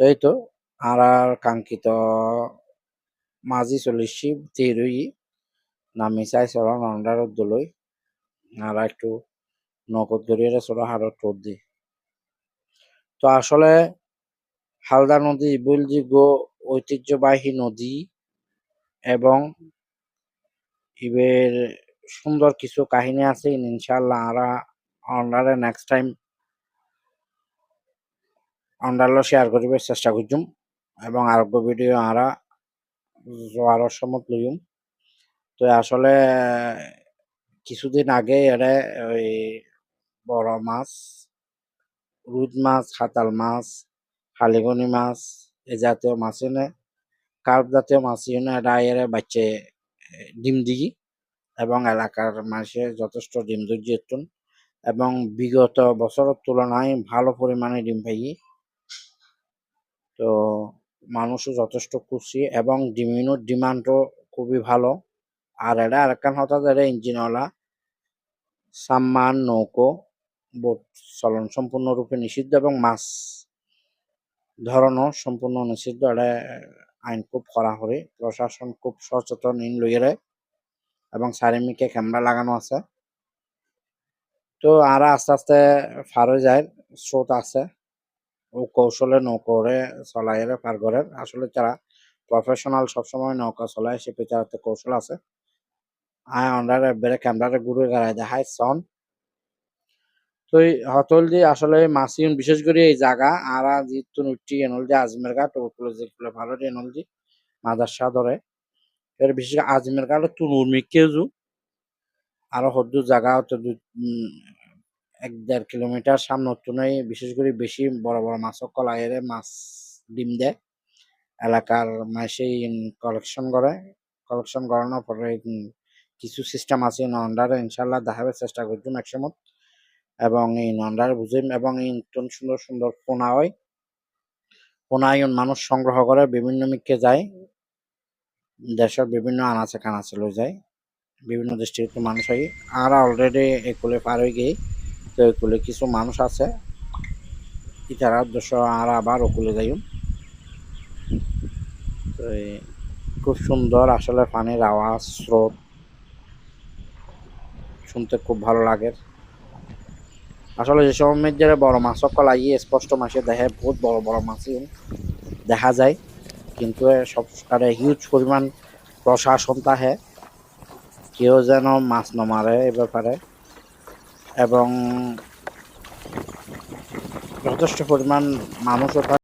এই তো আর কাঙ্ক্ষিত মাঝি চল্লিশি তেরোই নামি চাই চলো নন্দার দলই আর একটু নগদ গড়িয়ে চলো হারত টোপ দি। তো আসলে হালদা নদী বুলযোগ্য ঐতিহ্যবাহী নদী এবং ইবের সুন্দর কিছু কাহিনী আছে ইনশাল্লাহ আরা অন্ডারে নেক্সট টাইম অন্ডারলো শেয়ার করিবার চেষ্টা করছুম এবং আরোগ্য ভিডিও আমরা জোয়ারের সময় লইম। তো আসলে, কিছুদিন আগে এরে ওই বড় মাছ রুদ মাছ, হাতাল মাছ হালিগনি মাছ, এ জাতীয় মাছ এনে, কার্প জাতীয় মাছ এনে এরে বাচ্চে, ডিম দিই এবং এলাকার মানুষের যথেষ্ট ডিম ধৈর্য এবং বিগত বছরের তুলনায় ভালো পরিমাণে ডিম পাই তো মানুষও যথেষ্ট খুশি এবং ডিমিনোর ডিমান্ডও খুবই ভালো। আর এটা আরেকখান হঠাৎ এটা ইঞ্জিনওয়ালা সাম্মান, নৌকো বোট চলন সম্পূর্ণরূপে নিষিদ্ধ এবং মাছ ধরনও সম্পূর্ণ নিষিদ্ধ। এটা আইন খুব কড়াকড়ি, প্রশাসন খুব সচেতন ইন লইরে এবং চারিমিকে ক্যামেরা লাগানো আছে। তো আর আস্তে আস্তে ফার যায়, স্রোত আছে। ও কৌশলে নৌকোরে চলাইরে পার করে। আসলে যারা প্রফেশনাল সবসময় নৌকা চলায়, সে পেছাতে কৌশল আছে। আয় অন্ডারে বেড়ে ক্যামেরারে ঘুরে গাড়ায় দেখায় সন তো হতল যে আসলে মাসিউন, বিশেষ করে এই জায়গা আর যেহেতু নুটি এনল আজমের ঘাট ওগুলো যেগুলো ভালো এনল যে মাদারসা ধরে। এর বিশেষ আজমের ঘাট তুনুর মিকেজু আরও হদ্দু জায়গা হতো এক দেড় কিলোমিটার সামনে তুনাই বিশেষ করে বেশি বড় বড় মাছ কলাইয়ের মাছ ডিম দেয়। এলাকার মাসেই কালেকশন করে। কালেকশন করানোর পরে কিছু সিস্টেম আছে নন্ডারে ইনশাল্লাহ দেখাবার চেষ্টা করছিলাম একসময় এবং এই নন্ডার বুঝিম এবং এই সুন্দর সুন্দর পোনা হয়। পোনায়ন মানুষ সংগ্রহ করে, বিভিন্ন মিককে যায়। দেশের বিভিন্ন আনাচে কানাচে লই যায়। বিভিন্ন ডিস্ট্রিক্ট মানুষ হয়। আর অলরেডি একুলে পার হয়ে গিয়ে তো একুলে কিছু মানুষ আছে। ইতারা উদ্দেশ্য আর আবার ওকুলে যাই খুব সুন্দর আসলে পানির আওয়াজ, স্রোত। শুনতে খুব ভালো লাগে। আসলে যে সময় মেয়েদের বড় মাছ কলাই স্পষ্ট মাসে দেখে বহুত বড় বড় মাছই দেখা যায়। কিন্তু সব কারে হিউজ পরিমাণ প্রশাসন তাহে। কেউ যেন মাছ নমারে এ ব্যাপারে। এবং যথেষ্ট পরিমাণ মানুষও থাকে